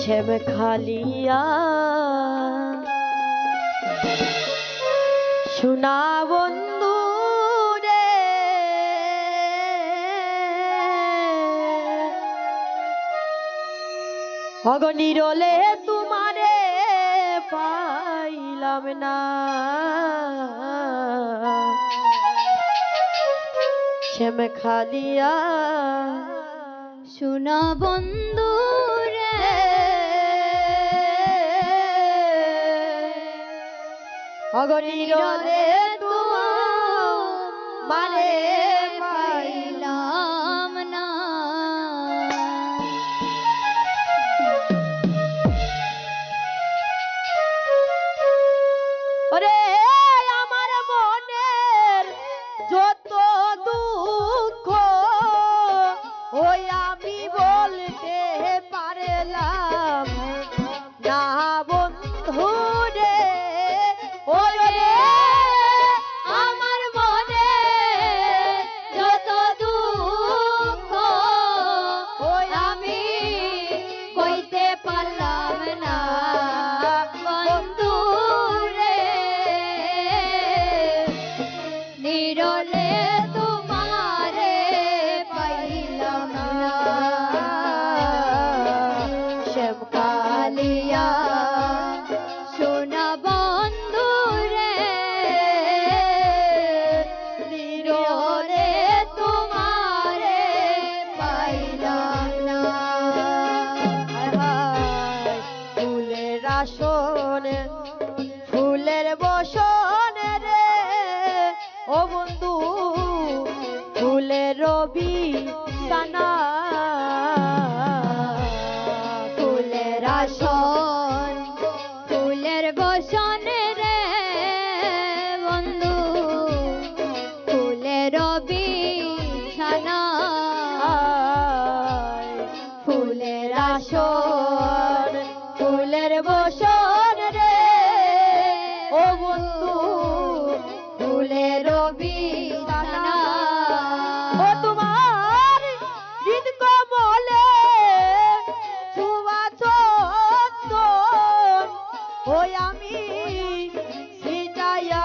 শ্যাম খালিয়া শোনা বন্ধু রে অগনি তোমারে পাইলাম না শ্যাম খালিয়া। শুনা বন্ধু রে। অগণির রে তোমার মানে বসন ফুলের বসন রে বন্ধু, ফুলের বিছানা, ফুলের আসন ফুলের বসন রে ও বন্ধু, ফুলের রবি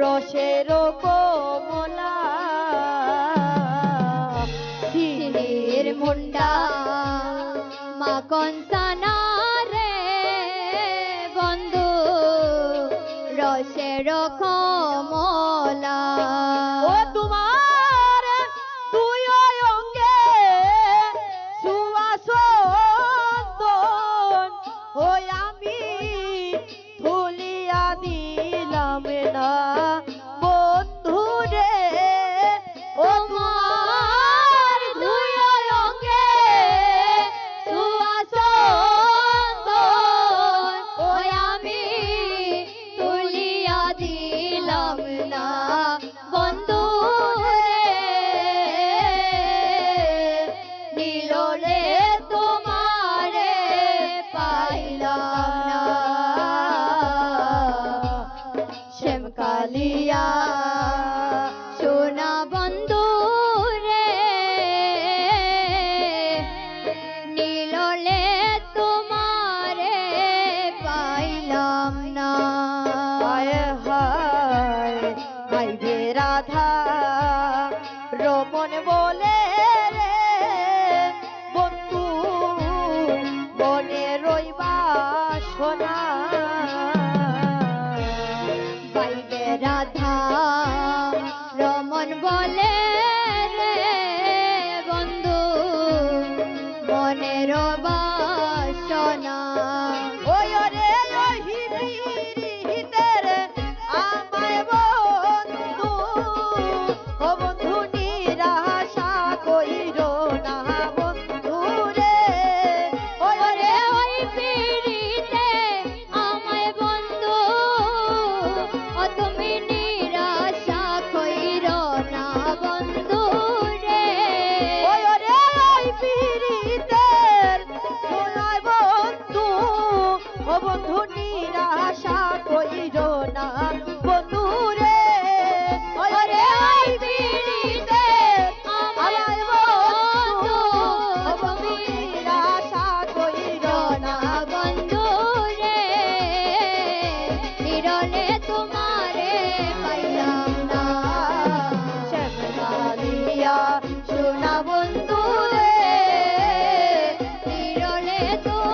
রসের কো तो